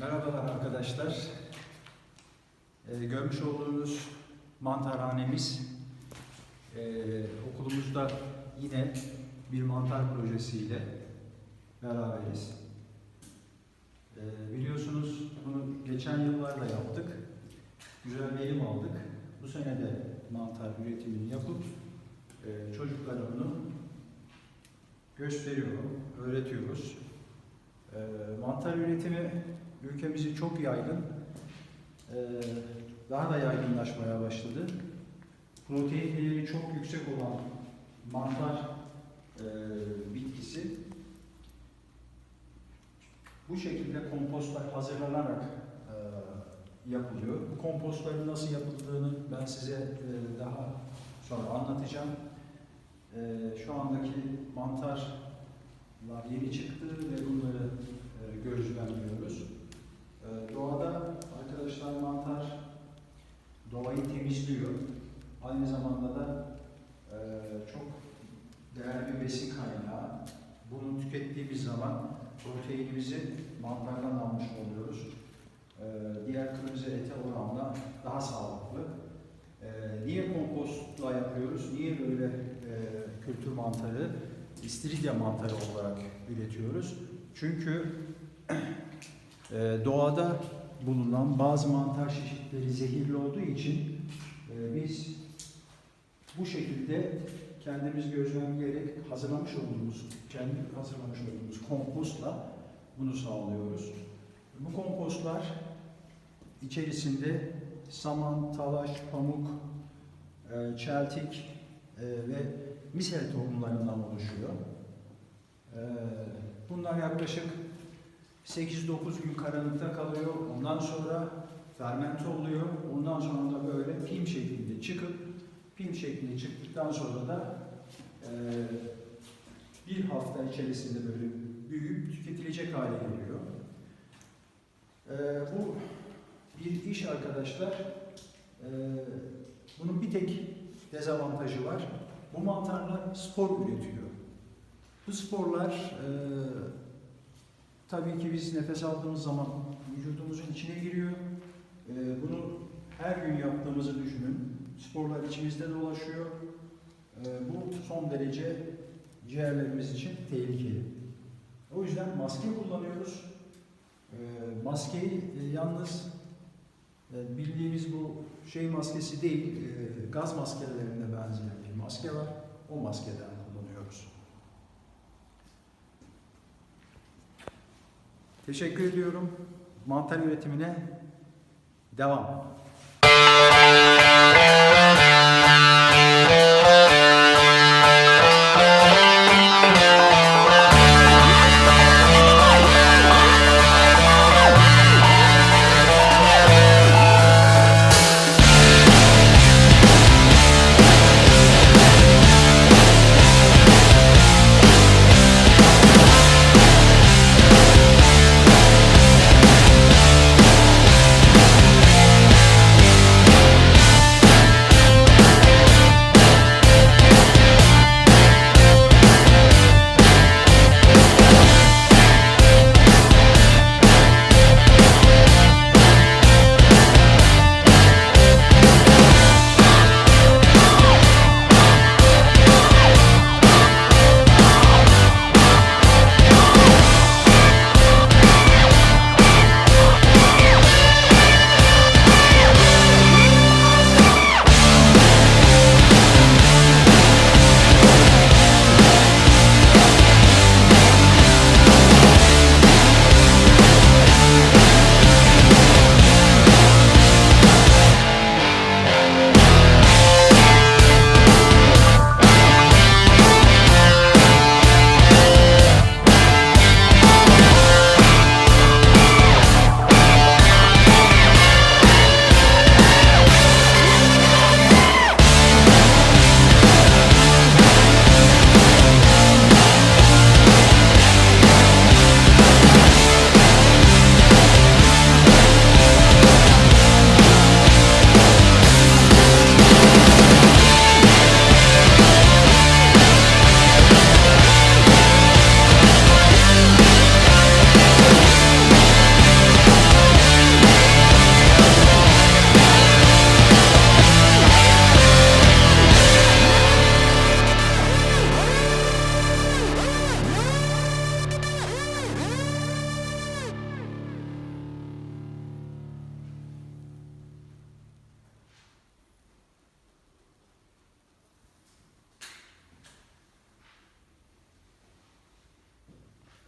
Merhabalar arkadaşlar. Ee, görmüş olduğunuz mantarhanemiz ee, okulumuzda yine bir mantar projesiyle beraberiz. Ee, biliyorsunuz bunu geçen yıllarda yaptık. Güzel verim aldık. Bu sene de mantar üretimini yapıp ee, çocuklara bunu gösteriyor, öğretiyoruz. Ee, mantar üretimi ülkemizi çok yaygın, ee, daha da yaygınlaşmaya başladı. Protein değeri çok yüksek olan mantar ee, bitkisi bu şekilde kompostlar hazırlanarak ee, yapılıyor. Bu kompostların nasıl yapıldığını ben size daha sonra anlatacağım. Şu andaki mantarlar yeni çıktı ve bunları e, gözlemliyoruz. E, doğada arkadaşlar mantar temizliyor. Aynı zamanda da e, çok değerli bir besin kaynağı. Bunu tükettiğimiz zaman proteinimizi mantardan almış oluyoruz. E, diğer kırmızı ete oranla daha sağlıklı. E, niye kompostla yapıyoruz? Niye böyle e, kültür mantarı, istiridye mantarı olarak üretiyoruz? Çünkü e, doğada bulunan bazı mantar çeşitleri zehirli olduğu için biz bu şekilde kendimiz gözlemleyerek hazırlamış olduğumuz, kendi hazırlamış olduğumuz kompostla bunu sağlıyoruz. Bu kompostlar içerisinde saman, talaş, pamuk, e, çeltik e, ve misel tohumlarından oluşuyor. E, bunlar yaklaşık 8-9 gün karanlıkta kalıyor. Ondan sonra fermente oluyor. Ondan sonra da böyle film şeklinde çıkıp film şeklinde çıktıktan sonra da e, bir hafta içerisinde böyle büyüyüp tüketilecek hale geliyor. E, bu bir iş arkadaşlar. E, bunun bir tek dezavantajı var. Bu mantarlar spor üretiyor. Bu sporlar e, tabii ki biz nefes aldığımız zaman vücudumuzun içine giriyor. E, bunu her gün yaptığımızı düşünün. Sporlar içimizde dolaşıyor. E, bu son derece ciğerlerimiz için tehlikeli. O yüzden maske kullanıyoruz. E, maskeyi e, yalnız e, bildiğimiz bu şey maskesi değil, e, gaz maskelerine benzeyen bir maske var. O maskeden kullanıyoruz. Teşekkür ediyorum. Mantar üretimine devam.